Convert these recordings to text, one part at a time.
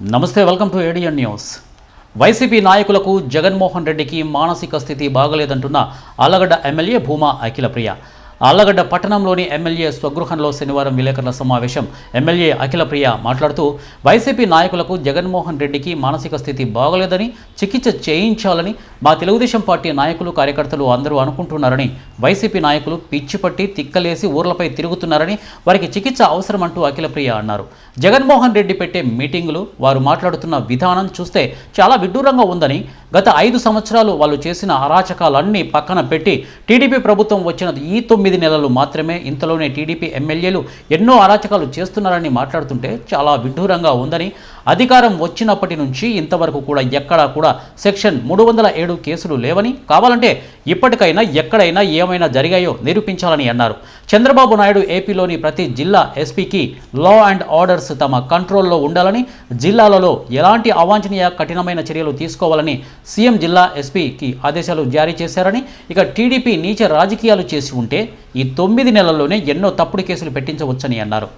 నమస్తే welcome to ఏడియన్ news YCP నాయకులకు జగన్మోహన్ రెడ్డికి మానసిక స్థితి బాగలేదంటున్న అల్లగడ్డ ఎమ్మెల్యే భూమా అఖిలప్రియ. ఆళ్ళగడ్డ పట్టణంలోని ఎమ్మెల్యే స్వగృహంలో శనివారం విలేకరుల సమావేశం ఎమ్మెల్యే అఖిలప్రియ మాట్లాడుతూ వైసీపీ నాయకులకు జగన్మోహన్ రెడ్డికి మానసిక స్థితి బాగలేదని చికిత్స చేయించాలని మా తెలుగుదేశం పార్టీ నాయకులు కార్యకర్తలు అందరూ అనుకుంటున్నారని వైసీపీ నాయకులు పిచ్చిపట్టి తిక్కలేసి ఊర్లపై తిరుగుతున్నారని వారికి చికిత్స అవసరమంటూ అఖిలప్రియ అన్నారు. జగన్మోహన్ రెడ్డి పెట్టే మీటింగులు వారు మాట్లాడుతున్న విధానం చూస్తే చాలా విడ్డూరంగా ఉందని గత ఐదు సంవత్సరాలు వాళ్ళు చేసిన అరాచకాలన్నీ పక్కన పెట్టి టీడీపీ ప్రభుత్వం వచ్చిన ఈ తొమ్మిది నెలలు మాత్రమే ఇంతలోనే టీడీపీ ఎమ్మెల్యేలు ఎన్నో అరాచకాలు చేస్తున్నారని మాట్లాడుతుంటే చాలా విడ్డూరంగా ఉందని అధికారం వచ్చినప్పటి నుంచి ఇంతవరకు కూడా ఎక్కడా కూడా సెక్షన్ మూడు వందల ఏడు కేసులు లేవని కావాలంటే ఇప్పటికైనా ఎక్కడైనా ఏమైనా జరిగాయో నిరూపించాలని అన్నారు. చంద్రబాబు నాయుడు ఏపీలోని ప్రతి జిల్లా ఎస్పీకి లా అండ్ ఆర్డర్స్ తమ కంట్రోల్లో ఉండాలని జిల్లాలలో ఎలాంటి అవాంఛనీయ కఠినమైన చర్యలు తీసుకోవాలని సీఎం జిల్లా ఎస్పీకి ఆదేశాలు జారీ చేశారని ఇక టీడీపీ నీచ రాజకీయాలు చేసి ఉంటే ఈ తొమ్మిది నెలల్లోనే ఎన్నో తప్పుడు కేసులు పెట్టించవచ్చని అన్నారు.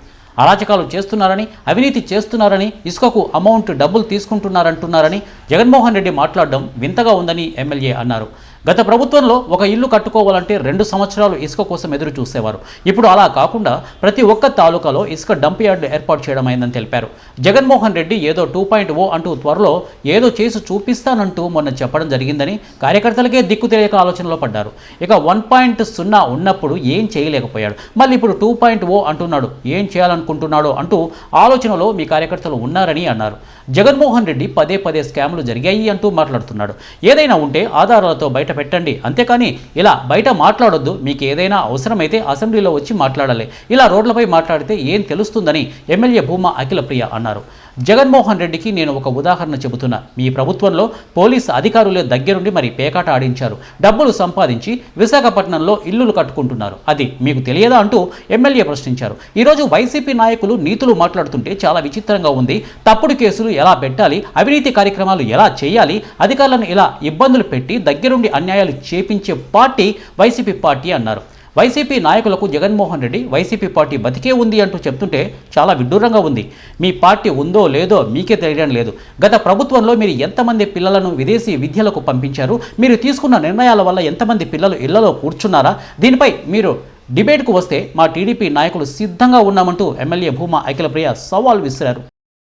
అరాచకాలు చేస్తున్నారని అవినీతి చేస్తున్నారని ఇసుకకు అమౌంట్ డబ్బులు తీసుకుంటున్నారంటున్నారని జగన్మోహన్ రెడ్డి మాట్లాడడం వింతగా ఉందని ఎమ్మెల్యే అన్నారు. గత ప్రభుత్వంలో ఒక ఇల్లు కట్టుకోవాలంటే రెండు సంవత్సరాలు ఇసుక కోసం ఎదురు చూసేవారు. ఇప్పుడు అలా కాకుండా ప్రతి ఒక్క తాలూకాలో ఇసుక డంప్ యార్డు ఏర్పాటు చేయడం అయిందని తెలిపారు. జగన్మోహన్ రెడ్డి ఏదో టూ పాయింట్ ఓ అంటూ త్వరలో ఏదో చేసి చూపిస్తానంటూ మొన్న చెప్పడం జరిగిందని కార్యకర్తలకే దిక్కు తెలియక ఆలోచనలో పడ్డారు. ఇక వన్ పాయింట్ సున్నా ఉన్నప్పుడు ఏం చేయలేకపోయాడు. మళ్ళీ ఇప్పుడు టూ పాయింట్ ఓ అంటున్నాడు. ఏం చేయాలనుకుంటున్నాడో అంటూ ఆలోచనలో మీ కార్యకర్తలు ఉన్నారని అన్నారు. జగన్మోహన్ రెడ్డి పదే పదే స్కామ్లు జరిగాయి అంటూ మాట్లాడుతున్నాడు. ఏదైనా ఉంటే ఆధారాలతో బయట పెట్టండి. అంతేకాని ఇలా బయట మాట్లాడొద్దు. మీకు ఏదైనా అవసరమైతే అసెంబ్లీలో వచ్చి మాట్లాడాలి. ఇలా రోడ్లపై మాట్లాడితే ఏం తెలుస్తుందని ఎమ్మెల్యే భూమా అఖిలప్రియ అన్నారు. జగన్మోహన్ రెడ్డికి నేను ఒక ఉదాహరణ చెబుతున్నా. మీ ప్రభుత్వంలో పోలీసు అధికారులే దగ్గరుండి మరి పేకాట ఆడించారు. డబ్బులు సంపాదించి విశాఖపట్నంలో ఇల్లులు కట్టుకుంటున్నారు. అది మీకు తెలియదా అంటూ ఎమ్మెల్యే ప్రశ్నించారు. ఈరోజు వైసీపీ నాయకులు నీతులు మాట్లాడుతుంటే చాలా విచిత్రంగా ఉంది. తప్పుడు కేసులు ఎలా పెట్టాలి? అవినీతి కార్యక్రమాలు ఎలా చేయాలి? అధికారులను ఇలా ఇబ్బందులు పెట్టి దగ్గరుండి అన్యాయాలు చేపించే పార్టీ వైసీపీ పార్టీ అన్నారు. వైసీపీ నాయకులకు జగన్మోహన్ రెడ్డి వైసీపీ పార్టీ బతికే ఉంది అంటూ చెప్తుంటే చాలా విడ్డూరంగా ఉంది. మీ పార్టీ ఉందో లేదో మీకే తెలియడం లేదు. గత ప్రభుత్వంలో మీరు ఎంతమంది పిల్లలను విదేశీ విద్యలకు పంపించారు? మీరు తీసుకున్న నిర్ణయాల వల్ల ఎంతమంది పిల్లలు ఇళ్ళలో కూర్చున్నారా? దీనిపై మీరు డిబేట్కు వస్తే మా టీడీపీ నాయకులు సిద్ధంగా ఉన్నామంటూ ఎమ్మెల్యే భూమా అఖిలప్రియ సవాల్ విసిరారు.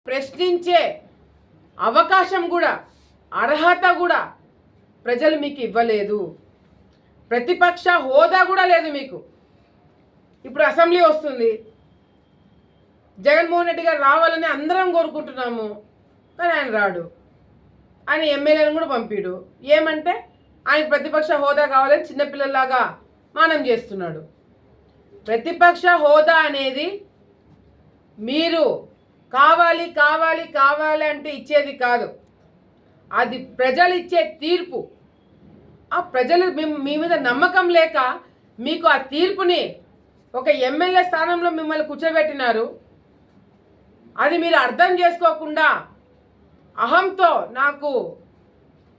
ప్రశ్నించే అవకాశం కూడా అర్హత కూడా ప్రజలు మీకు ఇవ్వలేదు. ప్రతిపక్ష హోదా కూడా లేదు మీకు. ఇప్పుడు అసెంబ్లీ వస్తుంది. జగన్మోహన్ రెడ్డి గారు రావాలని అందరం కోరుకుంటున్నాము కానీ ఆయన రాడు. ఆయన ఎమ్మెల్యేలను కూడా పంపిడు. ఏమంటే ఆయన ప్రతిపక్ష హోదా కావాలని చిన్నపిల్లల్లాగా మానం చేస్తున్నాడు. ప్రతిపక్ష హోదా అనేది మీరు కావాలి కావాలి కావాలి అంటే ఇచ్చేది కాదు. అది ప్రజలు ఇచ్చే తీర్పు. ఆ ప్రజలు మీ- మీద నమ్మకం లేక మీకు ఆ తీర్పుని ఒక ఎమ్మెల్యే స్థానంలో మిమ్మల్ని కూర్చోబెట్టినారు. అది మీరు అర్థం చేసుకోకుండా అహంతో నాకు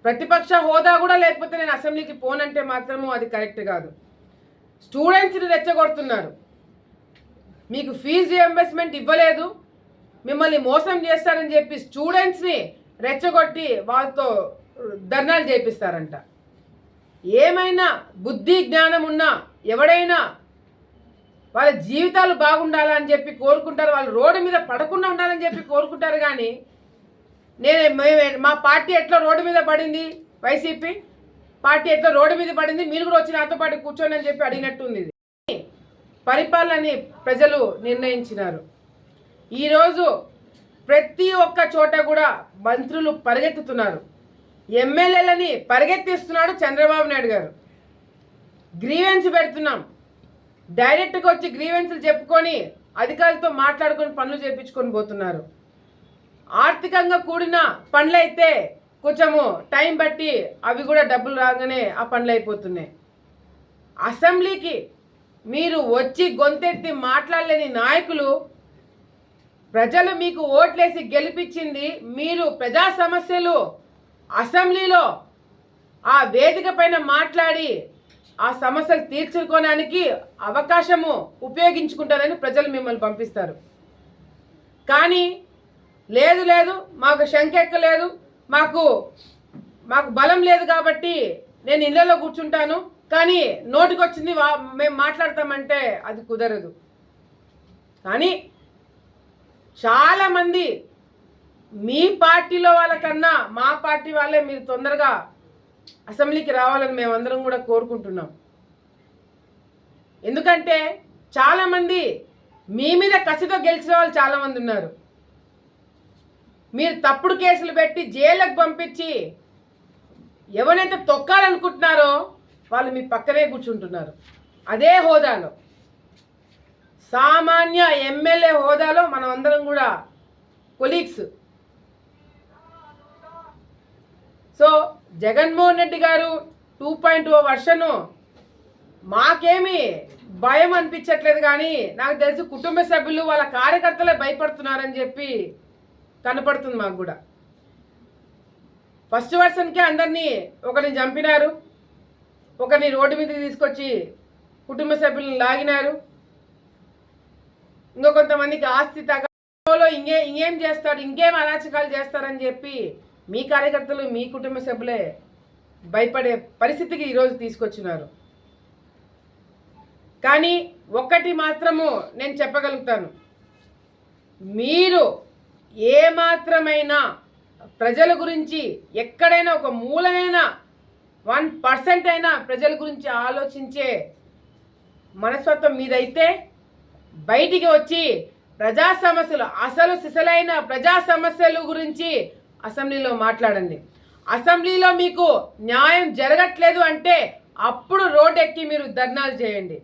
ప్రతిపక్ష హోదా కూడా లేకపోతే నేను అసెంబ్లీకి పోనంటే మాత్రము అది కరెక్ట్ కాదు. స్టూడెంట్స్ని రెచ్చగొడుతున్నారు. మీకు ఫీజు రియంబర్స్మెంట్ ఇవ్వలేదు. మిమ్మల్ని మోసం చేస్తారని చెప్పి స్టూడెంట్స్ని రెచ్చగొట్టి వాళ్ళతో ధర్నాలు చేపిస్తారంట. ఏమైనా బుద్ధి జ్ఞానం ఉన్నా ఎవడైనా వాళ్ళ జీవితాలు బాగుండాలని చెప్పి కోరుకుంటారు వాళ్ళు రోడ్డు మీద పడకుండా ఉండాలని చెప్పి కోరుకుంటారు కానీ నేను మా పార్టీ ఎట్లా రోడ్డు మీద పడింది? వైసీపీ పార్టీ ఎట్లా రోడ్డు మీద పడింది? మీరు కూడా వచ్చి నాతో పాటు కూర్చోండి అని చెప్పి అడిగినట్టుంది ఇది. పరిపాలనని ప్రజలు నిర్ణయించినారు. ఈరోజు ప్రతి ఒక్క చోట కూడా మంత్రులు పరిగెత్తుతున్నారు. ఎమ్మెల్యేలని పరిగెత్తిస్తున్నాడు చంద్రబాబు నాయుడు గారు. గ్రీవెన్స్ పెడుతున్నాం. డైరెక్ట్గా వచ్చి గ్రీవెన్స్లు చెప్పుకొని అధికారులతో మాట్లాడుకొని పనులు చేయించుకొని పోతున్నారు. ఆర్థికంగా కూడిన పనులైతే కొంచెము టైం బట్టి అవి కూడా డబ్బులు రాగానే ఆ పనులు అయిపోతున్నాయి. అసెంబ్లీకి మీరు వచ్చి గొంతెత్తి మాట్లాడలేని నాయకులు ప్రజలు మీకు ఓట్లేసి గెలిపించింది మీరు ప్రజా సమస్యలు అసెంబ్లీలో ఆ వేదిక పైన మాట్లాడి ఆ సమస్యలు తీర్చుకోవడానికి అవకాశము ఉపయోగించుకుంటారని ప్రజలు మిమ్మల్ని పంపిస్తారు. కానీ లేదు లేదు మాకు శంఖ ఎక్కలేదు మాకు మాకు బలం లేదు కాబట్టి నేను ఇళ్ళలో కూర్చుంటాను కానీ నోటికొచ్చింది వా మేము మాట్లాడతామంటే అది కుదరదు. కానీ చాలామంది మీ పార్టీలో వాళ్ళకన్నా మా పార్టీ వాళ్ళే మీరు తొందరగా అసెంబ్లీకి రావాలని మేమందరం కూడా కోరుకుంటున్నాం. ఎందుకంటే చాలామంది మీ మీద కసితో గెలిచిన వాళ్ళు చాలామంది ఉన్నారు. మీరు తప్పుడు కేసులు పెట్టి జైళ్ళకు పంపించి ఎవరైతే తొక్కాలనుకుంటున్నారో వాళ్ళు మీ పక్కనే కూర్చుంటున్నారు. అదే హోదాలో. సామాన్య ఎమ్మెల్యే హోదాలో మనం అందరం కూడా కొలీగ్స్ సో జగన్మోహన్ రెడ్డి గారు టూ పాయింట్ ఓ వర్షను మాకేమి భయం అనిపించట్లేదు కానీ నాకు తెలిసి కుటుంబ సభ్యులు వాళ్ళ కార్యకర్తలే భయపడుతున్నారని చెప్పి కనపడుతుంది మాకు కూడా. ఫస్ట్ వర్షన్కే అందరినీ ఒకరిని చంపినారు ఒకరిని రోడ్డు మీద తీసుకొచ్చి కుటుంబ సభ్యులను లాగినారు. ఇంకో కొంతమందికి ఆస్తి తగలో ఇంకే ఇంకేం చేస్తాడు ఇంకేం అరాచకాలు చేస్తారని చెప్పి మీ కార్యకర్తలు మీ కుటుంబ సభ్యులే భయపడే పరిస్థితికి ఈరోజు తీసుకొచ్చినారు. కానీ ఒక్కటి మాత్రము నేను చెప్పగలుగుతాను. మీరు ఏ మాత్రమైనా ప్రజల గురించి ఎక్కడైనా ఒక మూలనైనా వన్ పర్సెంట్ అయినా ప్రజల గురించి ఆలోచించే మనస్తత్వం మీదైతే బయటికి వచ్చి ప్రజా సమస్యలు అసలు సిసలైన ప్రజా సమస్యల గురించి అసెంబ్లీలో మాట్లాడండి. అసెంబ్లీలో మీకు న్యాయం జరగట్లేదు అంటే అప్పుడు రోడ్ ఎక్కి మీరు ధర్నాలు చేయండి.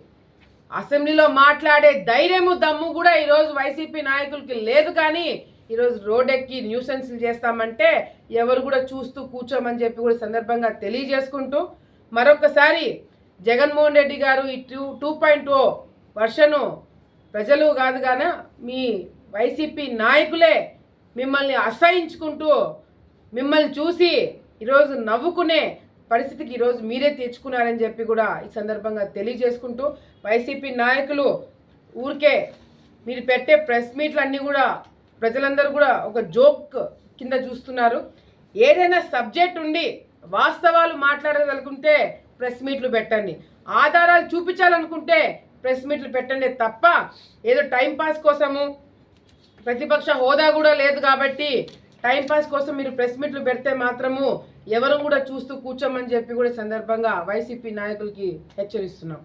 అసెంబ్లీలో మాట్లాడే ధైర్యము దమ్ము కూడా ఈరోజు వైసీపీ నాయకులకి లేదు కానీ ఈరోజు రోడ్ ఎక్కి న్యూసెన్స్లు చేస్తామంటే ఎవరు కూడా చూస్తూ కూర్చోమని చెప్పి కూడా సందర్భంగా తెలియజేసుకుంటూ మరొకసారి జగన్మోహన్ రెడ్డి గారు ఈ టూ టూ పాయింట్ ఓ వర్షను ప్రజలు కాదు కానీ మీ వైసీపీ నాయకులే మిమ్మల్ని అసహించుకుంటూ మిమ్మల్ని చూసి ఈరోజు నవ్వుకునే పరిస్థితికి ఈరోజు మీరే తెచ్చుకున్నారని చెప్పి కూడా ఈ సందర్భంగా తెలియజేసుకుంటూ వైసీపీ నాయకులు ఊరికే మీరు పెట్టే ప్రెస్ మీట్లు అన్నీ కూడా ప్రజలందరూ కూడా ఒక జోక్ కింద చూస్తున్నారు. ఏదైనా సబ్జెక్ట్ ఉండి వాస్తవాలు మాట్లాడదనుకుంటే ప్రెస్ మీట్లు పెట్టండి. ఆధారాలు చూపించాలనుకుంటే ప్రెస్ మీట్లు పెట్టండి తప్ప ఏదో టైంపాస్ కోసము ప్రతిపక్ష హోదా కూడా లేదు కాబట్టి టైంపాస్ కోసం మీరు ప్రెస్ మీట్లు పెడితే మాత్రము ఎవరు కూడా చూస్తూ కూర్చోమని చెప్పి కూడా సందర్భంగా వైసీపీ నాయకులకి హెచ్చరిస్తున్నాం.